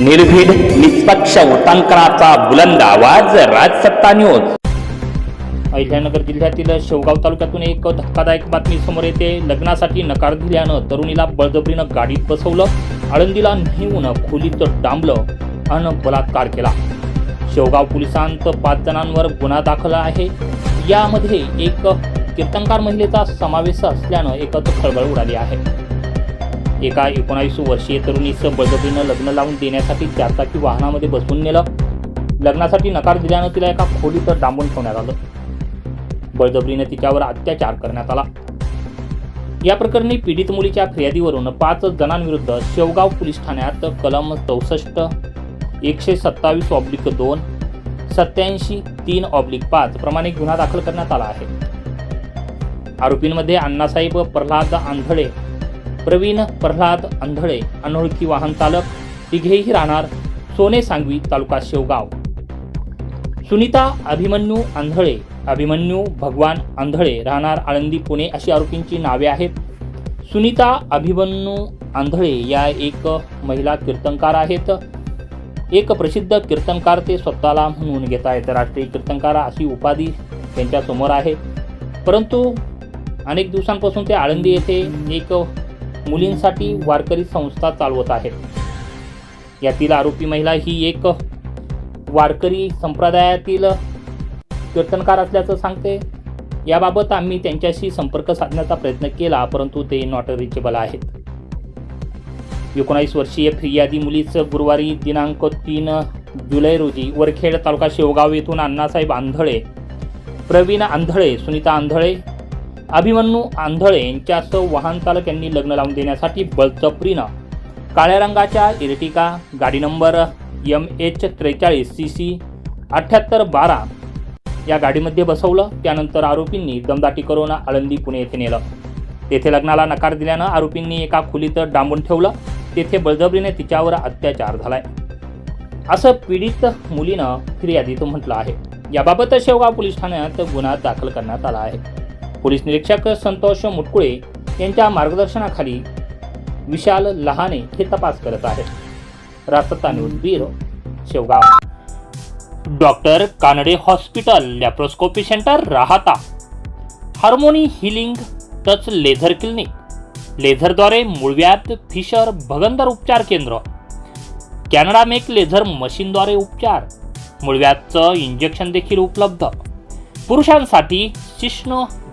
निर्भीड निष्पक्ष उटांकनाचा बुलंद आवाज राजसत्ता न्यूज. अहिल्यानगर जिल्ह्यातील शेवगाव तालुक्यातून एक धक्कादायक बातमी समोर येते. लग्नासाठी नकार दिल्यानं तरुणीला बळजबरीनं गाडीत बसवलं. आळंदीला नेऊन खोलीत डांबलं अन बलात्कार केला. शेवगाव पोलिसांत पाच जणांवर गुन्हा दाखल आहे. यामध्ये एक कीर्तनकार महिलेचा समावेश असल्यानं एकच खळबळ उडाली आहे. एका एकोणावीस वर्षीय तरुणीस बळजबरीनं लग्न लावून देण्यासाठी चारचाकी वाहनामध्ये बसवून नेलं. लग्नासाठी नकार दिल्यानं तिला एका खोलीत डांबून ठेवण्यात आलं. बळजबरीनं तिच्यावर अत्याचार करण्यात आला. या प्रकरणी पीडित मुलीच्या फिर्यादीवरून पाच जणांविरुद्ध शेवगाव पोलीस ठाण्यात कलम चौसष्ट एकशे सत्तावीस ऑब्लिक दोन सत्याऐंशी तीन ऑब्लिक पाच प्रमाणे गुन्हा दाखल करण्यात आला आहे. आरोपींमध्ये अण्णासाहेब प्रल्हाद आंधळे प्रवीण प्रल्हाद आंधळे अनोळखी वाहन चालक तिघेही राहणार सोने सांगवी तालुका शेवगाव. सुनीता अभिमन्यू आंधळे अभिमन्यू भगवान आंधळे राहणार आळंदी पुणे अशी आरोपींची नावे आहेत. सुनीता अभिमन्यू आंधळे या एक महिला कीर्तनकार आहेत. एक प्रसिद्ध कीर्तनकार ते स्वतःला म्हणून घेत आहेत राष्ट्रीय कीर्तनकार अशी उपाधी त्यांच्यासमोर आहे. परंतु अनेक दिवसांपासून ते आळंदी येथे एक मुलींसाठी वारकरी संस्था चालवत आहेत. यातील आरोपी महिला ही एक वारकरी संप्रदायातील कीर्तनकार असल्याचं सांगते. याबाबत आम्ही त्यांच्याशी संपर्क साधण्याचा प्रयत्न केला परंतु ते नॉट रिचेबल आहेत. एकोणावीस वर्षीय फिर्यादी मुलीचं गुरुवारी दिनांक तीन जुलै रोजी वरखेड तालुका शेवगाव येथून अण्णासाहेब आंधळे प्रवीण आंधळे सुनीता आंधळे अभिमन्यू आंधळे यांच्यासह वाहन चालक यांनी लग्न लावून देण्यासाठी बळजबरीनं काळ्या रंगाच्या इर्टिका गाडी नंबर एम एच त्रेचाळीस सी सी अठ्ठ्याहत्तर बारा या गाडीमध्ये बसवलं. त्यानंतर आरोपींनी दमदाटी करून आळंदी पुणे येथे नेलं. तेथे लग्नाला नकार दिल्यानं आरोपींनी एका खोलीत डांबून ठेवलं. तेथे बळजबरीने तिच्यावर अत्याचार झालाय. असं पीडित मुलीनं फिर्यादीत म्हटलं आहे. याबाबत शेवगाव पोलीस ठाण्यात गुन्हा दाखल करण्यात आला आहे. पोलीस निरीक्षक संतोष मुटकुळे यांच्या मार्गदर्शनाखाली विशाल लहाने हे तपास करत आहेत. Rajsatta news bureau Shevgaon. Doctor Kanade hospital laparoscopy centre Rahata. Harmony healing touch laser clinic. लेझरद्वारे मूळव्यात फिशर भगंदर उपचार केंद्र. कॅनडा मेक लेझर मशीनद्वारे उपचार. मूळव्याधचं इंजेक्शन देखील उपलब्ध. पुरुषांसाठी शिष्ण